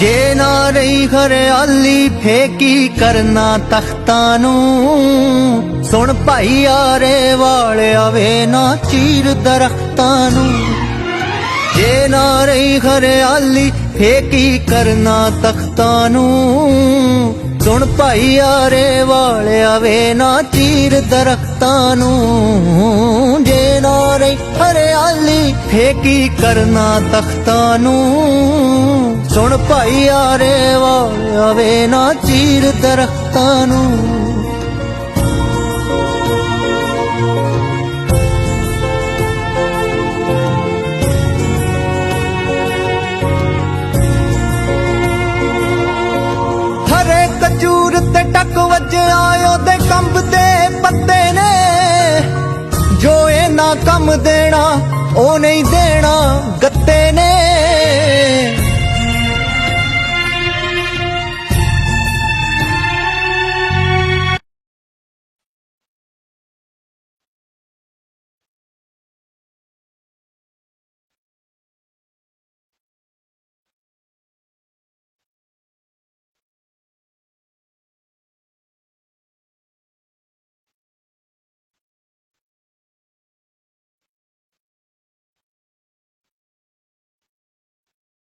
ਜੇ ਨਾ ਰਹੀ ਹਰਿਆਲੀ ਫੇਕੀ ਕਰਨਾ ਤਖਤਾਂ ਨੂੰ? ਸੁਣ ਭਾਈ ਯਾਰੇ ਵਾਲਿਆ ਵੇ ਨਾ ਚੀਰ ਦਰਖਤਾਂ ਨੂੰ। ਜੇ ਨਾ ਰਹੀ ਹਰਿਆਲੀ ਫੇਕੀ ਕਰਨਾ ਤਖਤਾਂ ਨੂੰ? ਸੁਣ ਭਾਈ ਯਾਰੇ ਵਾਲਿਆ ਵੇ ਨਾ ਚੀਰ ਦਰਖਤਾਂ ਨੂੰ। ਜੇ ਫੇਕੀ ਕਰਨਾ ਤਖਤਾਂ ਨੂੰ? ਸੁਣ ਭਾਈ ਯਾਰੇ ਵਾਲਿਆ ਨਾ ਚੀਰ ਦਰਖਤਾਂ ਨੂੰ। ਹਰੇ ਕਚੂਰ ਤੇ ਟਕਵਾ ਕੰਮ ਦੇਣਾ ਉਹ ਨਹੀਂ ਦੇਣਾ ਗੱਤੇ